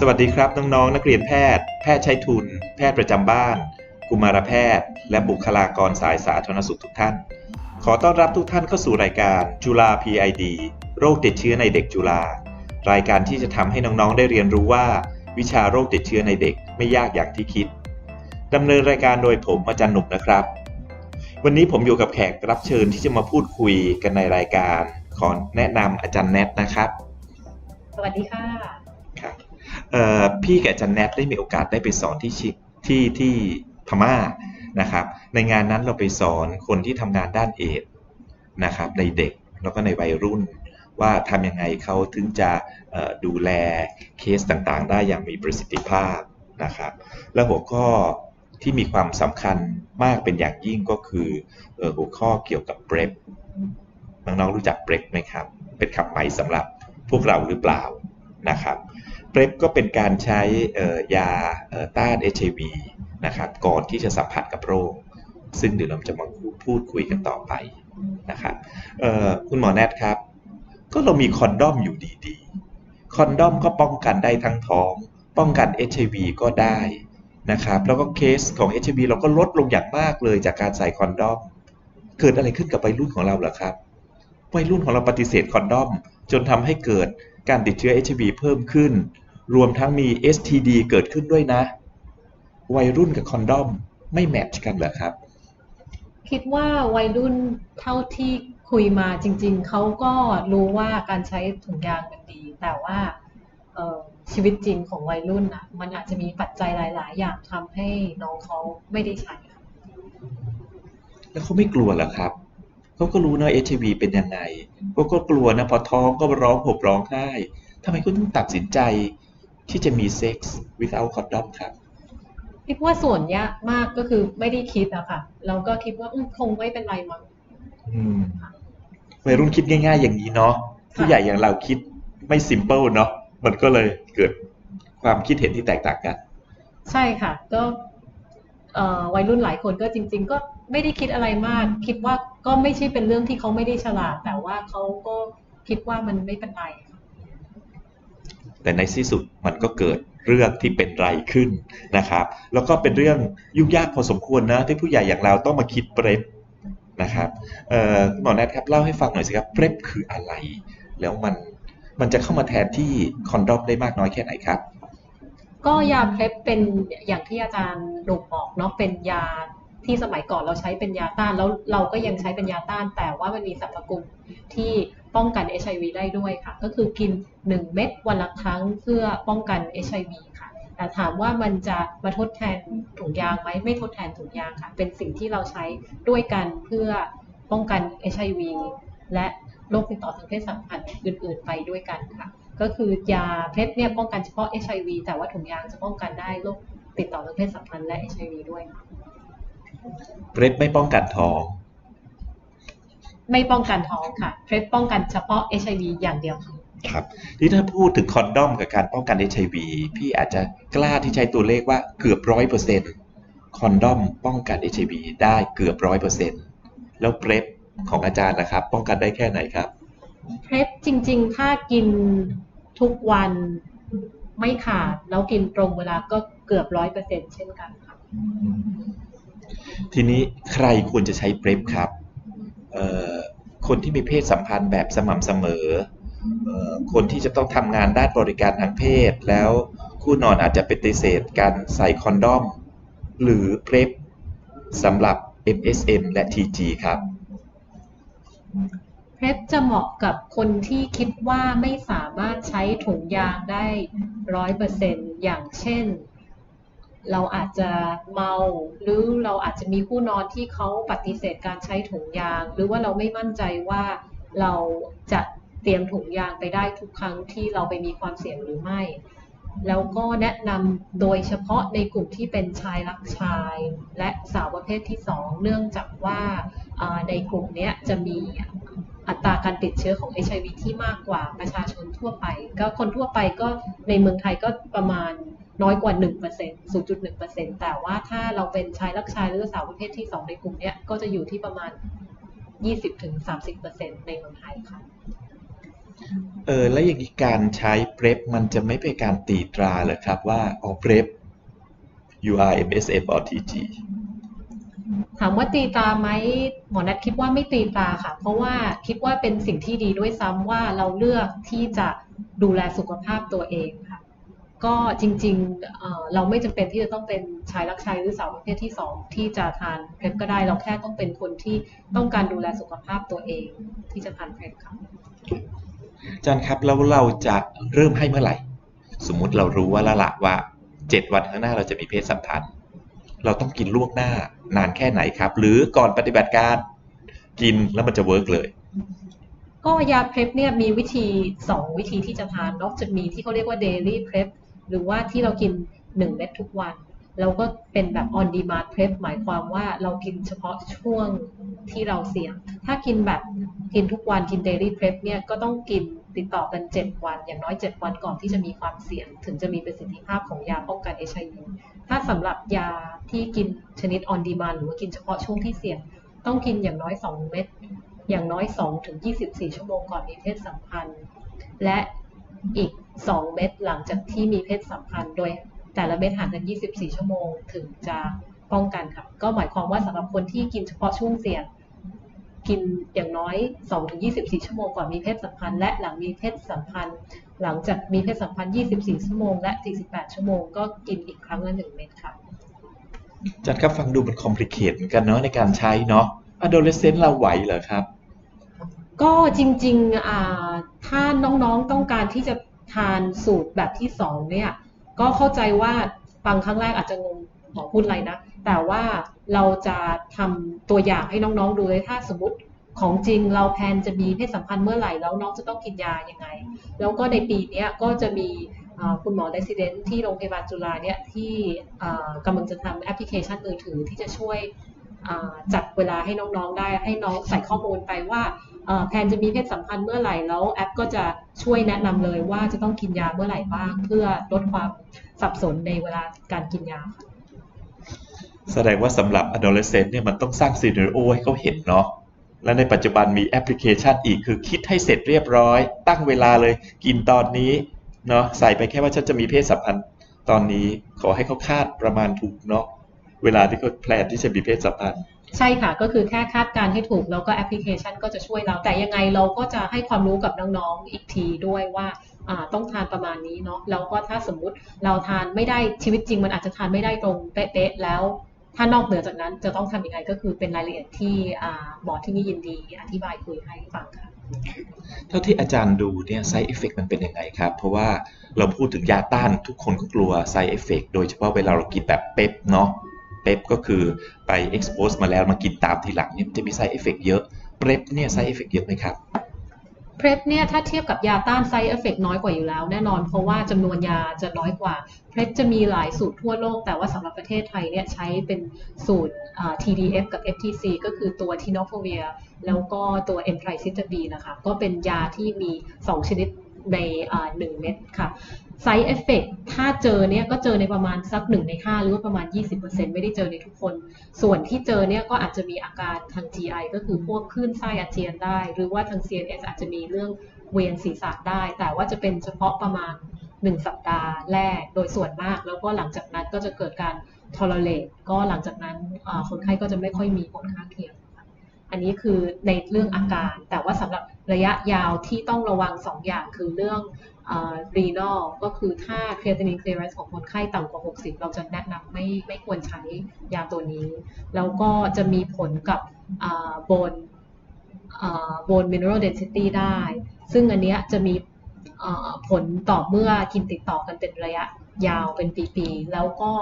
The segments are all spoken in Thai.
สวัสดีครับน้องๆนักเรียนแพทย์ แพทย์ใช้ทุน แพทย์ประจำบ้าน กุมารแพทย์ และบุคลากรสายสาธารณสุขทุกท่าน ขอต้อนรับทุกท่านเข้าสู่รายการจุฬา PID โรคติดเชื้อในเด็กจุฬารายการที่จะทำให้น้องๆได้เรียนรู้ว่า วิชาโรคติดเชื้อในเด็กไม่ยากอย่างที่คิดดำเนินรายการโดยผมอาจารย์หนุกนะครับ วันนี้ผมอยู่กับแขกรับเชิญที่จะมาพูดคุยกันในรายการ ขอแนะนำอาจารย์แนทนะครับ สวัสดีค่ะ พี่แกจารย์แนทได้มีโอกาสได้ไปสอนที่ชิที่ที่พม่านะครับ ในงานนั้นเราไปสอนคนที่ทำงานด้านเอดนะครับในเด็กแล้วก็ในวัยรุ่นว่าทำยังไงเขาถึงจะดูแลเคสต่างๆ ได้อย่างมีประสิทธิภาพนะครับ แล้วหัวข้อที่มีความสำคัญมากเป็นอย่างยิ่งก็คือหัวข้อเกี่ยวกับ PrEP น้องๆรู้จัก PrEP ไหมครับ เป็นคำใหม่สำหรับพวกเราหรือเปล่านะครับ เ r ร p ก็เป็นการใช้ยาเอ่อต้าน HIV นะครับก่อนที่จะสัมผัสกับโรค ซึ่งเดี๋ยวเราจะมาพูดคุยกันต่อไปนะครับคุณหมอแนทครับ ก็เรามีคอนดอมอยู่ดีๆ คอนดอมก็ป้องกันได้ทั้งท้อง ป้องกัน HIV ก็ได้นะครับแล้วก็เคสของ HIV เราก็ลดลงอย่างมากเลยจากการใส่คอนดอม เกิดอะไรขึ้นกับวัยรุ่นของเราเหรอครับวัยรุ่นของเราปฏิเสธคอนดอม จนทำให้เกิด การติดเชื้อ HIV เพิ่มขึ้น รวมทั้งมี STD เกิดขึ้นด้วยนะ วัยรุ่นกับคอนดอมไม่แมทช์กันเหรอครับ คิดว่าวัยรุ่นเท่าที่คุยมาจริง ๆ เขาก็รู้ว่าการใช้ถุงยางมันดี แต่ว่าเอ่อชีวิตจริงของวัยรุ่นอะ มันอาจจะมีปัจจัยหลาย ๆ อย่างทำให้น้องเขาไม่ได้ใช้ค่ะแล้วเขาไม่กลัวเหรอครับ เขาก็รู้นะ HIV เป็นยังไงเขาก็กลัวนะพอท้องก็ร้องห่มร้องไห้ทำไมเขาต้องตัดสินใจ ที่จะมีเซ็กส์ without condom ครับคิดว่าส่วนเนี้ยมากก็คือไม่ได้คิดอะค่ะเราก็คิดว่าอืมคงไม่เป็นไรมั้งอืมวัยรุ่นคิดง่าย ๆ อย่างนี้เนาะผู้ใหญ่อย่างเราคิดไม่ simple เนาะมันก็เลยเกิดความคิดเห็นที่แตกต่างกัน ใช่ค่ะ ก็เอ่อวัยรุ่นหลายคนก็จริง ๆ ก็ไม่ได้คิดอะไรมาก คิดว่า ก็ไม่ใช่เป็นเรื่องที่เขาไม่ได้ฉลาด แต่ว่าเขาก็คิดว่ามันไม่เป็นไรค่ะแต่ในที่สุดมันก็เกิดเรื่องที่เป็นไรขึ้นนะครับ แล้วก็เป็นเรื่องยุ่งยากพอสมควรนะที่ผู้ใหญ่อย่างเราต้องมาคิดเปร p นะครับเอ่อคุณหมอแนทครับเล่าให้ฟังหน่อยสิครับเปร p คืออะไร แล้วมันมันจะเข้ามาแทนที่คอนดอมได้มากน้อยแค่ไหนครับ ก็ยาเพล็บเป็นอย่างที่อาจารย์ดุกบอกเนาะเป็นยา ที่สมัยก่อนเราใช้เป็นยาต้าน แล้วเราก็ยังใช้เป็นยาต้าน แต่ว่ามันมีสรรพคุณที่ป้องกัน HIV ได้ด้วยค่ะ ก็คือกิน 1 เม็ดวันละครั้งเพื่อป้องกัน HIV ค่ะ แต่ถามว่ามันจะมาทดแทนถุงยางไหมไม่ทดแทนถุงยางค่ะ เป็นสิ่งที่เราใช้ด้วยกันเพื่อป้องกัน HIV และโรคติดต่อทางเพศสัมพันธ์อื่น ๆ ไปด้วยกันค่ะ ก็คือยาเพล็ดเนี่ยป้องกันเฉพาะ HIV แต่ว่าถุงยางจะป้องกันได้โรคติดต่อทางเพศสัมพันธ์และ HIV ด้วยค่ะ เปร p ไม่ป้องกันท้อง ไม่ป้องกันท้องค่ะเพล็ดป้องกันเฉพาะ HIV อย่างเดียวค่ะครับที่ถ้าพูดถึงคอนดอมกับการป้องกัน HIV พี่อาจจะกล้าที่ใช้ตัวเลขว่าเกือบร้อยเปอร์เซ็นต์คอนดอมป้องกัน HIV ได้เกือบร้อยเปอร์เซ็นต์แล้วเปร p ของอาจารย์นะครับ ป้องกันได้แค่ไหนครับเพล็ดจริง ๆ ถ้ากินทุกวันไม่ขาด แล้วกินตรงเวลาก็เกือบร้อยเปอร์เซ็นต์เช่นกันค่ะ ทีนี้ใครควรจะใช้เปร p ครับคนที่มีเพศสัมพันธ์แบบสม่ำเสมออคนที่จะต้องทำงานด้านบริการทางเพศ แล้วคู่นอนอาจจะปฏิเสธการใส่คอนดอม หรือเปร p สำหรับ MSM และ TG ครับเพล็ดจะเหมาะกับคนที่คิดว่าไม่สามารถใช้ถุงยางได้ร้อยเปอร์เซ็นอย่างเช่น เราอาจจะเมาหรือเราอาจจะมีผู้นอนที่เขาปฏิเสธการใช้ถุงยาง หรือว่าเราไม่มั่นใจว่าเราจะเตรียมถุงยางไปได้ทุกครั้งที่เราไปมีความเสี่ยงหรือไม่ แล้วก็แนะนำโดยเฉพาะในกลุ่มที่เป็นชายรักชาย และสาวประเภทที่สองเนื่องจากว่าในกลุ่มนี้จะมีอัตราการติดเชื้อของ HIV ที่มากกว่าประชาชนทั่วไป ก็คนทั่วไปก็ในเมืองไทยก็ประมาณ น้อยกว่า 1% 0.1%แต่ว่าถ้าเราเป็นชายรักชายหรือสาวประเภทที่ 2 ในกลุ่มเนี้ยก็จะอยู่ที่ประมาณ 20-30%ในเมืองไทยค่ะเออแล้วอย่างนี้การใช้เพร p มันจะไม่เป็นการตีตราเหรอครับว่าอ๋อเพร p you are MSM or TG ถามว่าตีตราไหมหมอนัทคิดว่าไม่ตีตราค่ะ เพราะว่าคิดว่าเป็นสิ่งที่ดีด้วยซ้ำว่าเราเลือกที่จะดูแลสุขภาพตัวเองค่ะ ก็จริงๆเอ่อเราไม่จำเป็นที่จะต้องเป็นชายรักชายหรือสาวประเภทที่สองที่จะทานเพล็ก็ได้เราแค่ต้องเป็นคนที่ต้องการดูแลสุขภาพตัวเองที่จะทานเพล็ค่ะอาจารย์ครับแล้วเราจะเริ่มให้เมื่อไหร่ สมมุติเรารู้ว่าละละว่าเจ็ดวันข้างหน้าเราจะมีเพศสัมพันธ์ เราต้องกินล่วงหน้านานแค่ไหนครับ หรือก่อนปฏิบัติการกินแล้วมันจะเวิร์กเลยก็ยาเพล็เนี่ยมีวิธี 2 วิธีที่จะทานนอกจากมีที่เขาเรียกว่า daily prep หรือว่าที่เรากิน 1 เม็ดทุกวัน แล้วก็เป็นแบบ on demand prep หมายความว่าเรากินเฉพาะช่วงที่เราเสี่ยง ถ้ากินแบบกินทุกวันกิน daily prep เนี่ยก็ต้องกินติดต่อกัน 7 วัน อย่างน้อย 7 วันก่อนที่จะมีความเสี่ยง ถึงจะมีประสิทธิภาพของยาป้องกัน HIV ถ้าสำหรับยาที่กินชนิด on demand หรือว่ากินเฉพาะช่วงที่เสี่ยง ต้องกินอย่างน้อย 2 เม็ดอย่างน้อย2ถึง24 ชั่วโมงก่อนมีเพศสัมพันธ์ และ อีก 2 เม็ดหลังจากที่มีเพศสัมพันธ์ โดยแต่ละเม็ดห่างกัน 24 ชั่วโมงถึงจะป้องกันค่ะ ก็หมายความว่าสำหรับคนที่กินเฉพาะช่วงเสี่ยง กินอย่างน้อย2ถึง24 ชั่วโมงก่อนมีเพศสัมพันธ์ และหลังมีเพศสัมพันธ์ หลังจากมีเพศสัมพันธ์ 24 ชั่วโมง และ 48 ชั่วโมง ก็กินอีกครั้งละ 1 เม็ดค่ะอาจารย์ครับฟังดูมันคอมพลีเคทเหมือนกันเนาะในการใช้เนาะ adolescent เราไหวเหรอครับ ก็จริงๆอ่าถ้าน้องๆต้องการที่จะทานสูตรแบบที่สองเนี่ย ก็เข้าใจว่าฟังครั้งแรกอาจจะงงหมอพูดอะไรนะ แต่ว่าเราจะทำตัวอย่างให้น้องๆดูเลยถ้าสมมติของจริงเราแพนจะมีเพศสัมพันธ์เมื่อไหร่แล้วน้องจะต้องกินยายังไง แล้วก็ในปีนี้ก็จะมีคุณหมอเรสซิเดนที่โรงพยาบาลจุฬาเนี่ยที่กำลังจะทำแอปพลิเคชันมือถือที่จะช่วยจัดเวลาให้น้องๆได้ให้น้องใส่ข้อมูลไปว่า แพนจะมีเพศสัมพันธ์เมื่อไหร่แล้วแอปก็จะช่วยแนะนำเลยว่าจะต้องกินยาเมื่อไหร่บ้าง เพื่อลดความสับสนในเวลาการกินยาค่ะแสดงว่าสำหรับ adolescent เนี่ยมันต้องสร้างซีน a r โอให้เขาเห็นเนาะและในปัจจุบันมีแอปพลิเคชันอีกคือคิดให้เสร็จเรียบร้อย ตั้งเวลาเลยกินตอนนี้เนาะใส่ไปแค่ว่าฉันจะมีเพศสัมพันธ์ตอนนี้ขอให้เขาคาดประมาณถูกเนาะ เวลาที่เขาแพลนที่จะมีเพศสัมพันธ์ใช่ค่ะก็คือแค่คาดการณ์ให้ถูกแล้วก็แอปพลิเคชันก็จะช่วยเรา แต่ยังไงเราก็จะให้ความรู้กับน้องๆอีกทีด้วยว่าอ่าต้องทานประมาณนี้เนาะแล้วก็ถ้าสมมุติเราทานไม่ได้ชีวิตจริง มันอาจจะทานไม่ได้ตรงเป๊ะๆแล้ว ถ้านอกเหนือจากนั้นจะต้องทำยังไงก็คือเป็นรายละเอียดที่อ่าหมอที่นี่ยินดีอธิบายคุยให้ฟังค่ะเท่าที่อาจารย์ดูเนี่ย side effect มันเป็นยังไงครับ เพราะว่าเราพูดถึงยาต้านทุกคนก็กลัว side effect โดยเฉพาะเวลาเรากินแบบเป๊ปเนาะเป๊ปก็คือไป expose มาแล้วมากินตามทีหลังเนี่ยจะมี side effect เยอะเป๊ปเนี่ย side effect เยอะไหมครับเพร p เนี่ยถ้าเทียบกับยาต้านไซเอฟเฟกน้อยกว่าอยู่แล้ว แน่นอนเพราะว่าจำนวนยาจะน้อยกว่าเพร p จะมีหลายสูตรทั่วโลก แต่ว่าสำหรับประเทศไทยเนี่ยใช้เป็นสูตรอ่า TDF กับ FTC ก็คือตัว Tenofovir แล้วก็ตัว e m t r i c i t a b i n นะคะก็เป็นยาที่มี 2 ชนิด ในอ่า1เม็ดค่ะ Side Effect ถ้าเจอเนี่ยก็เจอในประมาณสัก1ใน5หรือว่าประมาณ 20%ไม่ได้เจอในทุกคน ส่วนที่เจอเนี่ยก็อาจจะมีอาการทาง GI ก็คือพวกคลื่นไส้อาเจียนได้ หรือว่าทาง CNS อาจจะมีเรื่องเวียนศีรษะได้ แต่ว่าจะเป็นเฉพาะประมาณ 1 สัปดาห์แรกโดยส่วนมาก แล้วก็หลังจากนั้นก็จะเกิดการ tolerate ก็หลังจากนั้นคนไข้ก็จะไม่ค่อยมีผลข้างเคียง อันนี้คือในเรื่องอาการ แต่ว่าสำหรับระยะยาวที่ต้องระวัง 2 อย่างคือเรื่องรีนอลก็คือถ้า creatinine clearance ของคนไข้ต่ำกว่า 60 เราจะแนะนำไม่ไม่ควรใช้ยาตัวนี้ แล้วก็จะมีผลกับโบนโบน mineral density ได้ ซึ่งอันเนี้ยจะมีผลต่อเมื่อกินติดต่อกันเป็นระยะ ยาวเป็นปีๆ แล้วก็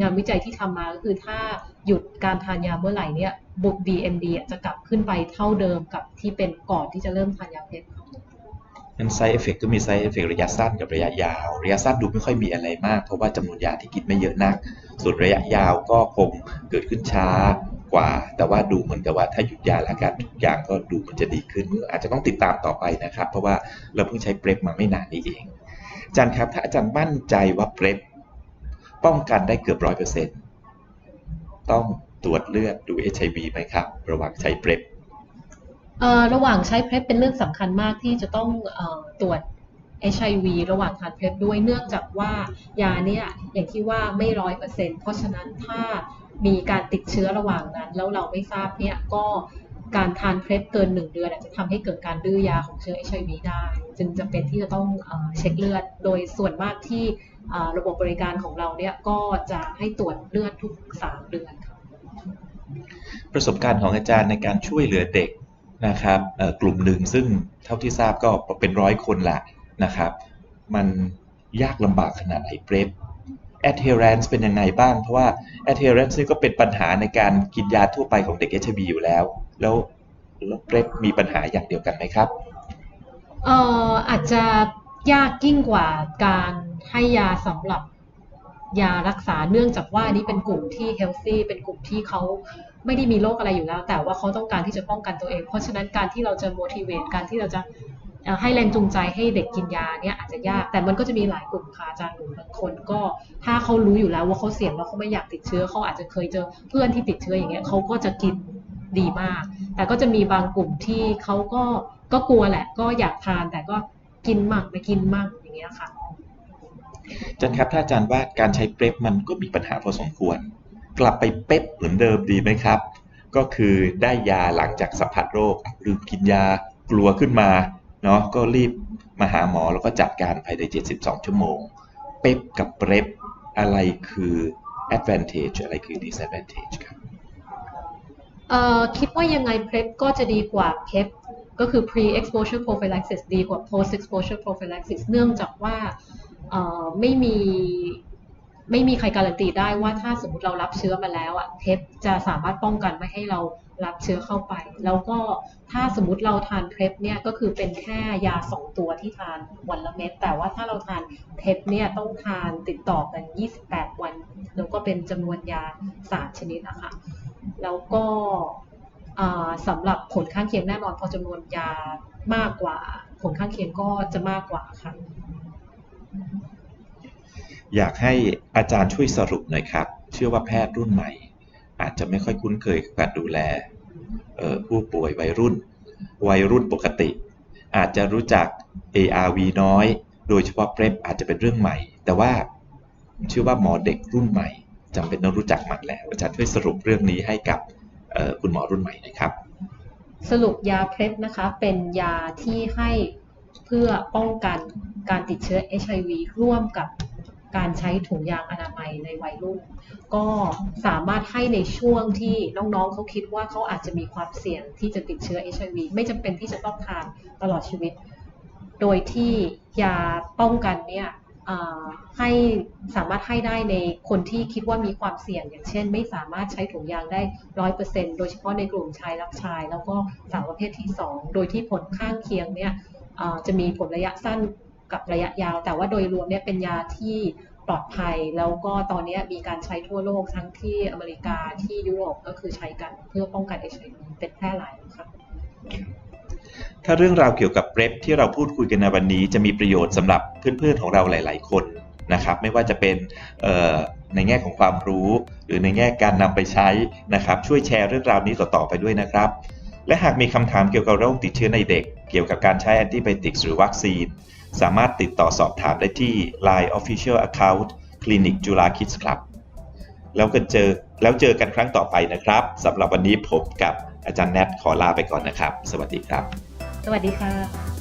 งานวิจัยที่ทำมาก็คือถ้าหยุดการทานยาเมื่อไหร่เนี่ยบุก BMD อะจะกลับขึ้นไปเท่าเดิมกับที่เป็นก่อนที่จะเริ่มทานยาเพชรนั้น side effect ก็มี side effect ระยะสั้นกับระยะยาว ระยะสั้นดูไม่ค่อยมีอะไรมาก เพราะว่าจำนวนยาที่กินไม่เยอะนัก ส่วนระยะยาวก็คงเกิดขึ้นช้ากว่า แต่ว่าดูเหมือนกับว่าถ้าหยุดยาแล้วการทุกอย่างก็ดูมันจะดีขึ้นอาจจะต้องติดตามต่อไปนะครับ เพราะว่าเราเพิ่งใช้เปร p มาไม่นานนี้เอง อาจารย์ครับ ถ้าอาจารย์มั่นใจว่าเปร p ป้องกันได้เกือบร้อยเปอร์เซ็นต์ต้องตรวจเลือดดู HIV ไอวีไหมครับ ระหว่างใช้เปร p เเอ่อระหว่างใช้เพล p เป็นเรื่องสำคัญมากที่จะต้องอตรวจ HIV ระหว่างทานเพล p ด้วยเนื่องจากว่ายาเนี่ยอย่างที่ว่าไม่ร้อยเปอร์เซ็นต์เพราะฉะนั้นถ้ามีการติดเชื้อระหว่างนั้น แล้วเราไม่ทราบเนี่ยก็การทานเพล p เกินหนึ่งเดือนอาจจะทำให้เกิดการดื้อยาของเชื้อ HIV ได้ จึงจำเป็นที่จะต้องเช็คเลือด โดยส่วนมากที่ระบบบริการของเราเนี่ยก็จะให้ตรวจเลือดทุกสามเดือนค่ะประสบการณ์ของอาจารย์ในการช่วยเหลือเด็กนะครับกลุ่มหนึ่งซึ่งเท่าที่ทราบก็เป็นร้อยคนละนะครับ มันยากลำบากขนาดไหนเ r ร p adherence เป็นยังไงบ้าง เพราะว่า adherence นี่ก็เป็นปัญหาในการกินยาทั่วไปของเด็ก HIV อยู่แล้ว แล้วแล้ว PrEP มีปัญหาอย่างเดียวกันไหมครับ เอ่ออาจจะยากยิ่งกว่าการให้ยาสำหรับยารักษาเนื่องจากว่านนี้เป็นกลุ่มที่ healthy เป็นกลุ่มที่เขาไม่ได้มีโรคอะไรอยู่แล้ว แต่ว่าเขาต้องการที่จะป้องกันตัวเอง เพราะฉะนั้นการที่เราจะ motivate การที่เราจะให้แรงจูงใจให้เด็กกินยาเนี่ยอาจจะยาก แต่มันก็จะมีหลายกลุ่มค่ะอาจารย์หนูบางคนก็ถ้าเขารู้อยู่แล้วว่าเขาเสี่ยงแล้วเขาไม่อยากติดเชื้อเขาอาจจะเคยเจอเพื่อนที่ติดเชื้ออย่างเงี้ยเขาก็จะกิน ดีมาก แต่ก็จะมีบางกลุ่มที่เขาก็ก็กลัวแหละ ก็อยากทานแต่ก็กินมากไม่กินมากอย่างเงี้ยค่ะอาจารย์ครับถ้าอาจารย์ว่าการใช้เปรปมันก็มีปัญหาพอสมควร กลับไปเป๊ปเหมือนเดิมดีไหมครับ ก็คือได้ยาหลังจากสัมผัสโรคลืมกินยากลัวขึ้นมาเนาะก็รีบมาหาหมอแล้วก็จัดการภายใน 72 ชั่วโมง เป๊ปกับเปรปอะไรคือ advantage อะไรคือ disadvantage ครับ คิดว่ายังไง PrEP ก็จะดีกว่า PEP ก็คือ pre exposure prophylaxis ดีกว่า post exposure prophylaxis เนื่องจากว่าไม่มีไม่มีใครการันตีได้ว่าถ้าสมมติเรารับเชื้อมาแล้วอะ PEP จะสามารถป้องกันไม่ให้เรารับเชื้อเข้าไป แล้วก็ถ้าสมมติเราทาน PrEP เนี่ยก็คือเป็นแค่ยา 2 ตัวที่ทานวันละเม็ดแต่ว่าถ้าเราทาน PEP เนี่ยต้องทานติดต่อกัน 28 วัน แล้วก็เป็นจำนวนยา 3 ชนิดนะคะ แล้วก็อ่าสำหรับผลข้างเคียงแน่นอนพอจำนวนยามากกว่า ผลข้างเคียงก็จะมากกว่าค่ะอยากให้อาจารย์ช่วยสรุปหน่อยครับ เชื่อว่าแพทย์รุ่นใหม่ อาจจะไม่ค่อยคุ้นเคยกับการดูแลผู้ป่วยวัยรุ่น วัยรุ่นปกติ อาจจะรู้จัก ARV น้อย โดยเฉพาะ PrEP อาจจะเป็นเรื่องใหม่ แต่ว่าเชื่อว่าหมอเด็กรุ่นใหม่ จำเป็นต้องรู้จักมันแล้ว อาจารย์ช่วยสรุปเรื่องนี้ให้กับคุณหมอรุ่นใหม่นะครับ สรุปยาเพล็นะคะเป็นยาที่ให้เพื่อป้องกันการติดเชื้อ HIV ร่วมกับการใช้ถุงยางอนามัยในวัยรุ่น ก็สามารถให้ในช่วงที่น้องๆเขาคิดว่าเขาอาจจะมีความเสี่ยงที่จะติดเชื้อ HIV ไม่จำเป็นที่จะต้องทานตลอดชีวิต โดยที่ยาป้องกันเนี่ย ให้สามารถให้ได้ในคนที่คิดว่ามีความเสี่ยง อย่างเช่น ไม่สามารถใช้ถุงยางได้ร้อยเปอร์เซ็นโดยเฉพาะในกลุ่มชายรักชาย แล้วก็สาวประเภทที่ 2 โดยที่ผลข้างเคียงเนี่ยจะมีผลระยะสั้นกับระยะยาว แต่ว่าโดยรวมเนี่ยเป็นยาที่ปลอดภัย แล้วก็ตอนนี้มีการใช้ทั่วโลกทั้งที่อเมริกาที่ยุโรปก็คือใช้กันเพื่อป้องกัน HIV เป็นแพร่หลายค่ะ ถ้าเรื่องราวเกี่ยวกับเร p ที่เราพูดคุยกันในวันนี้ จะมีประโยชน์สำหรับเพื่อนๆของเราหลาย ๆ คนนะครับไม่ว่าจะเป็นในแง่ของความรู้ หรือในแง่การนำไปใช้นะครับช่วยแชร์เรื่องราวนี้ต่อๆไปด้วยนะครับ และหากมีคำถามเกี่ยวกับโรคติดเชื้อในเด็ก เกี่ยวกับการใช้แอนติไบโอติกหรือวัคซีน สามารถติดต่อสอบถามได้ที่ Line Official Account คลินิกจุฬาคิดส์ครับแล้วกันเจอแล้วเจอกันครั้งต่อไปนะครับสำหรับวันนี้ผมกับ อาจารย์แนทขอลาไปก่อนนะครับ สวัสดีครับ สวัสดีค่ะ